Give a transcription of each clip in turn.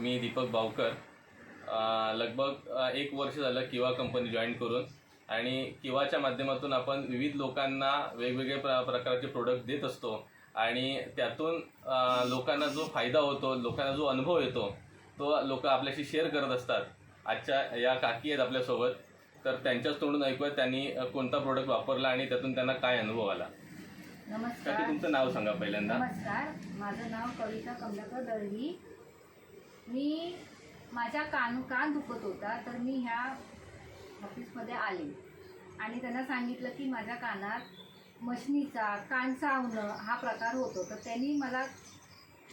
मी दीपक बावकर. अ, लगभग एक वर्ष झालं किवा कंपनी जॉईन करून. आणि किवाच्या माध्यमातून आपण विविध लोकांना वेगवेगळे प्र प्रकारचे प्रोडक्ट देत असतो. आणि त्यातून लोकांना जो फायदा होतो लोकांना जो अनुभव येतो तो लोक आपल्याशी शेअर करत असतात. आजच्या या काकी आहेत आपल्यासोबत. तर त्यांच्याच तोंडून ऐकूयात त्यांनी कोणता प्रोडक्ट वापरला आणि त्यातून त्यांना काय अनुभव आला. नमस्कार. तुमचं नाव सांगा पहिल्यांदा. नमस्कार. माझं नाव कविता कमलाकर दळवी. मी माझ्या कान कान दुखत होता तर मी ह्या ऑफिसमध्ये आले. आणि त्यांना सांगितलं की माझ्या कानात मशनीचा कान चावणं हा प्रकार होतो तर त्यांनी मला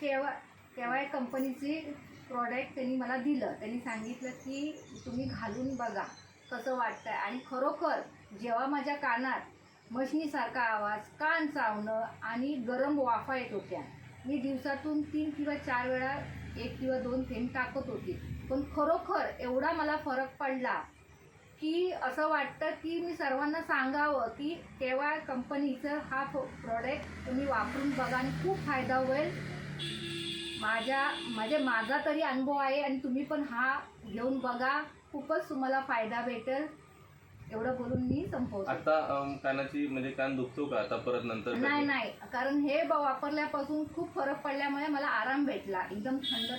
केव्हा केव्हा कंपनीची प्रॉडक्ट त्यांनी मला दिलं. त्यांनी सांगितलं की तुम्ही घालून बघा कसं वाटतं आहे आणि खरोखर जेव्हा माझ्या कानात मशनीसारखा आवाज कान चावणं आणि गरम वाफा येत होत्या मी दिवसातून तीन किंवा चार वेळा एक किंवा दोन थेंब टाकत होती. पण खरोखर एवढा मला फरक पडला की असं वाटतं की मी सर्वांना सांगावं की तेव्हा कंपनीचं हा प्रॉडक्ट तुम्ही वापरून बघा आणि खूप फायदा होईल. माझ्या म्हणजे माझा तरी अनुभव आहे आणि तुम्ही पण हा घेऊन बघा. खूपच तुम्हाला फायदा भेटेल. एवढं बोलून मी संपवतो. आता अम, कानाची म्हणजे कान दुखतो का? आता परत नंतर नाही नाही. कारण हे ब- वापरल्यापासून खूप फरक पडल्यामुळे मला आराम भेटला. एकदम थंड.